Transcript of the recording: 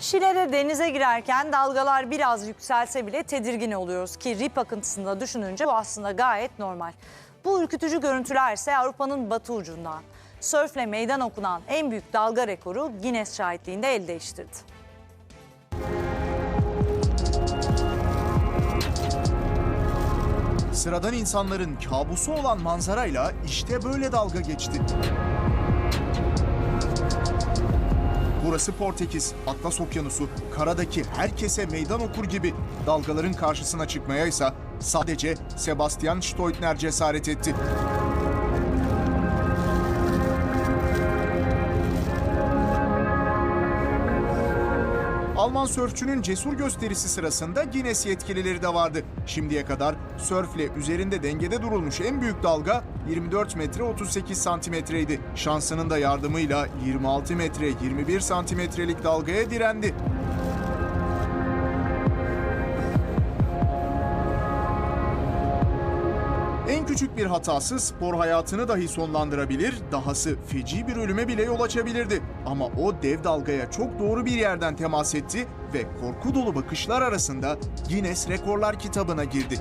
Şile'de denize girerken dalgalar biraz yükselse bile tedirgin oluyoruz ki rip akıntısını da düşününce bu aslında gayet normal. Bu ürkütücü görüntüler ise Avrupa'nın batı ucundan. Sörfle meydan okunan en büyük dalga rekoru Guinness şahitliğinde el değiştirdi. Sıradan insanların kabusu olan manzarayla işte böyle dalga geçti. Burası Portekiz, Atlas Okyanusu, karadaki herkese meydan okur gibi. Dalgaların karşısına çıkmaya ise sadece Sebastian Stoitner cesaret etti. Alman sörfçünün cesur gösterisi sırasında Guinness yetkilileri de vardı. Şimdiye kadar sörfle üzerinde dengede durulmuş en büyük dalga 24 metre 38 santimetreydi. Şansının da yardımıyla 26 metre 21 santimetrelik dalgaya direndi. En küçük bir hatası spor hayatını dahi sonlandırabilir, dahası feci bir ölüme bile yol açabilirdi. Ama o dev dalgaya çok doğru bir yerden temas etti ve korku dolu bakışlar arasında Guinness Rekorlar kitabına girdi.